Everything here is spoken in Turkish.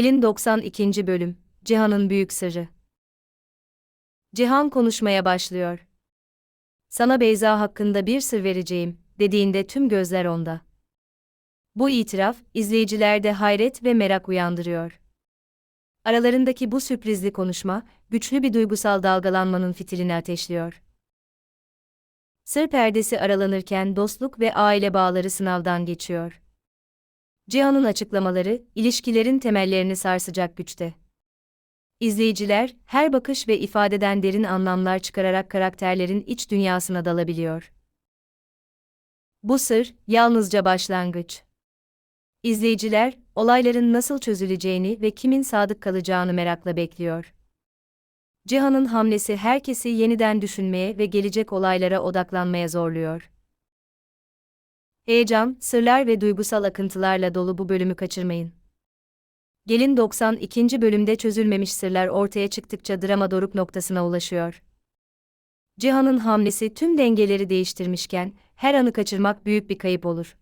Elin 92. Bölüm Cihan'ın Büyük Sırrı Cihan konuşmaya başlıyor. Sana Beyza hakkında bir sır vereceğim, dediğinde tüm gözler onda. Bu itiraf, izleyicilerde hayret ve merak uyandırıyor. Aralarındaki bu sürprizli konuşma, güçlü bir duygusal dalgalanmanın fitilini ateşliyor. Sır perdesi aralanırken dostluk ve aile bağları sınavdan geçiyor. Cihan'ın açıklamaları, ilişkilerin temellerini sarsacak güçte. İzleyiciler, her bakış ve ifadeden derin anlamlar çıkararak karakterlerin iç dünyasına dalabiliyor. Bu sır, yalnızca başlangıç. İzleyiciler, olayların nasıl çözüleceğini ve kimin sadık kalacağını merakla bekliyor. Cihan'ın hamlesi herkesi yeniden düşünmeye ve gelecek olaylara odaklanmaya zorluyor. Heyecan, sırlar ve duygusal akıntılarla dolu bu bölümü kaçırmayın. Gelin 92. bölümde çözülmemiş sırlar ortaya çıktıkça drama doruk noktasına ulaşıyor. Cihan'ın hamlesi tüm dengeleri değiştirmişken, her anı kaçırmak büyük bir kayıp olur.